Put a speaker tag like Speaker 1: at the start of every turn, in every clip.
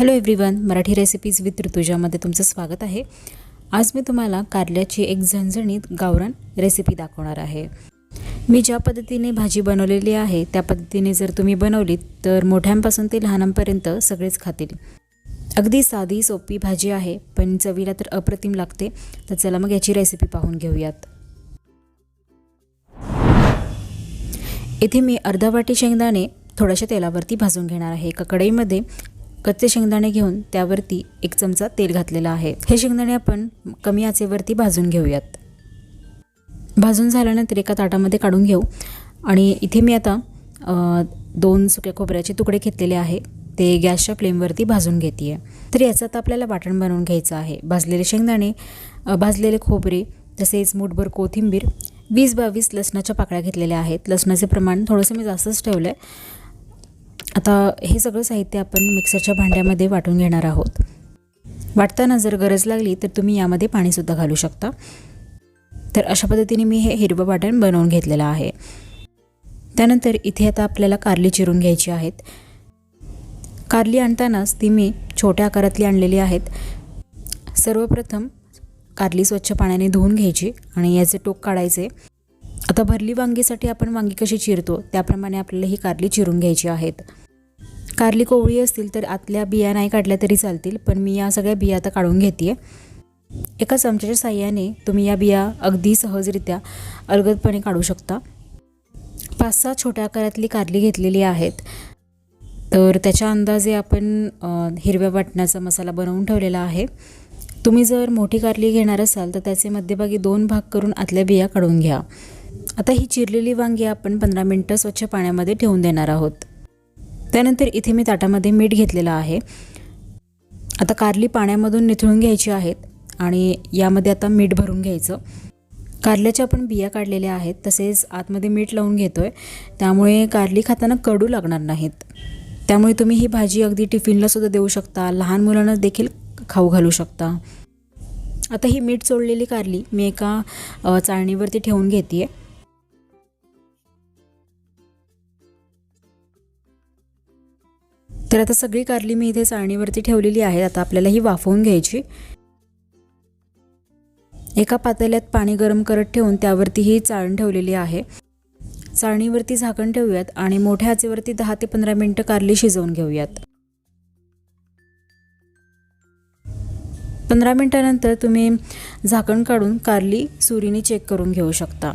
Speaker 1: Hello everyone Marathi recipes with ऋतुजामध्ये तुमचं स्वागत आहे. आज मी तुम्हाला कारल्याची एक झणझणीत गावरान रेसिपी दाखवणार आहे. मी ज्या पद्धतीने भाजी बनवलेली आहे त्या पद्धतीने जर तुम्ही बनवलीत तर मोठ्यांपासून ते लहानांपर्यंत सगळेच खातील. अगदी साधी सोपी भाजी आहे पण चवीला तर अप्रतिम लागते. तर चला मग याची रेसिपी पाहून घेऊयात. इथे मी अर्धा वाटी शेंगदाणे थोड्याशा तेलावरती भाजून घेणार आहे. एका कढईमध्ये कच्चे शेंगदाणे घेऊन त्यावरती एक चमचा तेल घातलेला आहे. हे शेंगदाणे आपण कमी आचेवरती भाजून घेऊयात. भाजून झाल्यानंतर एका ताटामध्ये काढून घेऊ. आणि इथे मी आता दोन सुक्या खोबऱ्याचे तुकडे घेतलेले आहे. ते गॅसच्या फ्लेमवरती भाजून घेते आहे तर याचं आता आपल्याला वाटण बनवून घ्यायचं आहे. भाजलेले शेंगदाणे भाजलेले खोबरे तसेच मूठभर कोथिंबीर वीस बावीस लसणाच्या पाकळ्या घेतलेल्या आहेत. लसणाचे प्रमाण थोडंसं मी जास्तच ठेवलं आहे आता हे सगळं साहित्य आपण मिक्सरच्या भांड्यामध्ये वाटून घेणार आहोत. वाटताना जर गरज लागली तर तुम्ही यामध्ये पाणीसुद्धा घालू शकता. तर अशा पद्धतीने मी हे हिरवं वाटण बनवून घेतलेलं आहे. त्यानंतर इथे आता आपल्याला कारली चिरून घ्यायची आहेत. कारली आणतानाच ती मी छोट्या आकारातली आणलेली आहेत. सर्वप्रथम कारली स्वच्छ पाण्याने धुवून घ्यायची आणि याचे टोक काढायचे. आता भरली वांगीसाठी आपण वांगी कशी चिरतो त्याप्रमाणे आपल्याला ही कारली चिरून घ्यायची आहेत. कारली कोवळी असतील तर आतल्या बिया नाही काढल्या तरी चालतील पण मी या सगळ्या बिया आता काढून घेते एका चमच्याच्या साह्याने तुम्ही या बिया अगदी सहजरित्या अलगदपणे काढू शकता. पाच सहा छोट्या आकारातली कारली घेतलेली आहेत. तर त्याच्या अंदाजे आपण हिरव्या वाटण्याचा मसाला बनवून ठेवलेला आहे. तुम्ही जर मोठी कारली घेणार असाल तर त्याचे मध्यभागी दोन भाग करून आतल्या बिया काढून घ्या. आता ही चिरलेली वांगी आपण पंधरा मिनटं स्वच्छ पाण्यामध्ये ठेवून देणार आहोत. त्यानंतर इथे मी ताटामध्ये मीठ घेतलेलं आहे. आता कारली पाण्यामधून निथळून घ्यायची आहेत आणि यामध्ये आता मीठ भरून घ्यायचं. कारल्याच्या आपण बिया काढलेल्या आहेत तसेच आतमध्ये मीठ लावून घेतो आहे त्यामुळे कारली खाताना कडू लागणार नाहीत. त्यामुळे तुम्ही ही भाजी अगदी टिफिनला सुद्धा देऊ शकता. लहान मुलांना देखील खाऊ घालू शकता. आता ही मीठ चोळलेली कारली मी एका चाळणीवरती ठेवून घेते आहे तर आता सगळी कारली मी इथे चाळणीवरती ठेवलेली आहे आता आपल्याला ही वाफवून घ्यायची. एका पातेल्यात पाणी गरम करत ठेवून त्यावरती ही चाळण ठेवलेली आहे. चाळणीवरती झाकण ठेवूयात आणि मोठ्या आचेवरती दहा ते पंधरा मिनटं कारली शिजवून घेऊयात. पंधरा मिनटानंतर तुम्ही झाकण काढून कारली सुरीने चेक करून घेऊ शकता.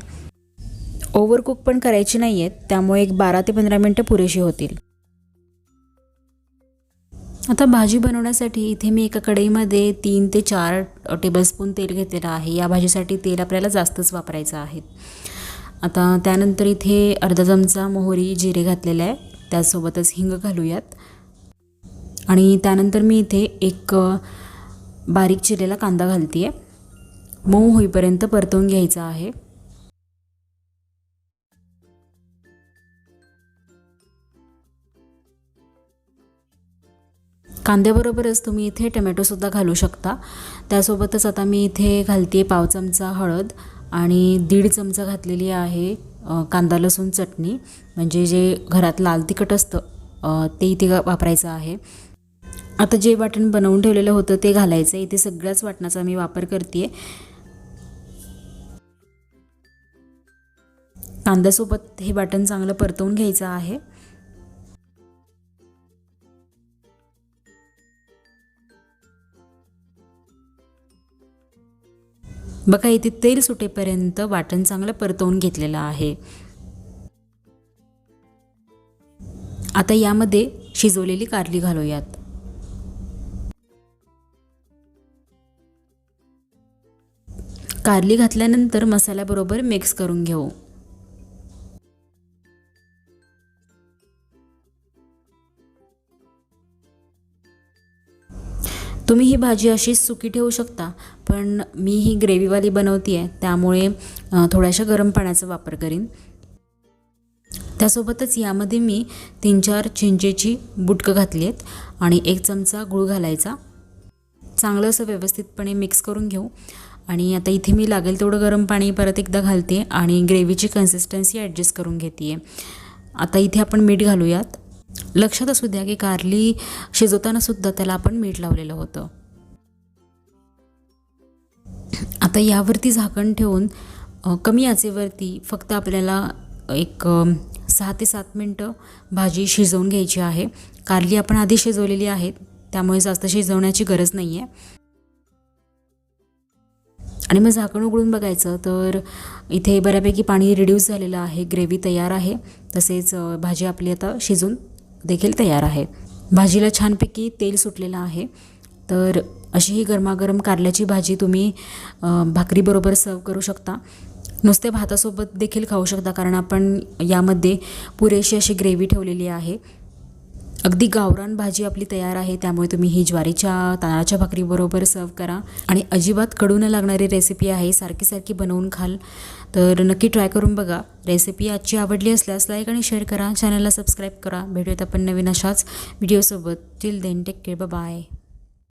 Speaker 1: ओव्हरकुक पण करायची नाही आहेत त्यामुळे एक बारा ते पंधरा मिनटं पुरेशी होतील. आता भाजी बनवण्यासाठी इथे मी एका कढईमध्ये तीन ते चार टेबलस्पून तेल घेतलेलं आहे. या भाजीसाठी तेल आपल्याला जास्तच वापरायचं आहे. आता त्यानंतर इथे अर्धा चमचा मोहरी जिरे घातलेले आहे. त्यासोबतच हिंग घालूयात. आणि त्यानंतर मी इथे एक बारीक चिरलेला कांदा घालते आहे मऊ होईपर्यंत परतवून घ्यायचा आहे. कांद्याबरोबरच तुम्ही इथे टमॅटोसुद्धा घालू शकता. त्यासोबतच आता मी इथे घालते पाव चमचा हळद आणि दीड चमचा घातलेली आहे कांदा लसूण चटणी. म्हणजे जे घरात लाल तिखट असतं ते इथे वापरायचं आहे. आता जे वाटण बनवून ठेवलेलं होतं ते घालायचं इथे सगळ्याच वाटणाचा मी वापर करते कांद्यासोबत हे वाटण चांगलं परतवून घ्यायचं आहे. बघा इथे तेल सुटेपर्यंत वाटण चांगलं परतवून घेतलेलं आहे. आता यामध्ये शिजवलेली कारली घालूयात. कारली घातल्यानंतर मसाल्याबरोबर मिक्स करून घेऊ. तुम्ही ही भाजी अशीच सुकी ठेवू शकता पण मी ही ग्रेव्हीवाली बनवते आहे त्यामुळे थोड्याशा गरम पाण्याचा वापर करीन. त्यासोबतच यामध्ये मी तीन चार चिंचेची बुटकं घातली आहेत आणि एक चमचा गूळ घालायचा. चांगलं असं व्यवस्थितपणे मिक्स करून घेऊ. आणि आता इथे मी लागेल तेवढं गरम पाणी परत एकदा घालते आणि ग्रेव्हीची कन्सिस्टन्सी ॲडजस्ट करून घेते आता इथे आपण मीठ घालूयात. लक्षात असू द्या की कारली शिजवताना सुद्धा त्याला आपण मीठ लावलेलं होतं. आता यावरती झाकण ठेवून कमी आचेवरती फक्त आपल्याला एक सहा ते सात मिनटं भाजी शिजवून घ्यायची आहे. कारली आपण आधी शिजवलेली आहे त्यामुळे जास्त शिजवण्याची गरज नाही आहे आणि मग झाकण उघडून बघायचं तर इथे बऱ्यापैकी पाणी रिड्यूस झालेलं आहे ग्रेव्ही तयार आहे. तसेच भाजी आपली आता शिजून देखील तयार आहे. भाजीला छानपैकी तेल सुटलेलं आहे. तर अशी ही गरमागरम कारल्याची भाजी तुम्ही भाकरीबरोबर सर्व करू शकता. नुसत्या भातासोबत देखील खाऊ शकता कारण आपण यामध्ये पुरेशी अशी ग्रेव्ही ठेवलेली आहे. अगदी गावरान भाजी आपली तयार आहे त्यामुळे तुम्ही ही ज्वारीच्या तांदळाच्या भाकरीबरोबर सर्व करा. आणि अजिबात कडू न लागणारी रेसिपी आहे सारखी सारखी बनवून खाल. तर नक्की ट्राय करून बघा. रेसिपी आजची आवडली असल्यास लाईक आणि शेअर करा. चॅनलला सबस्क्राईब करा. भेटूयात आपण नवीन अशाच व्हिडिओसोबत till then take care bye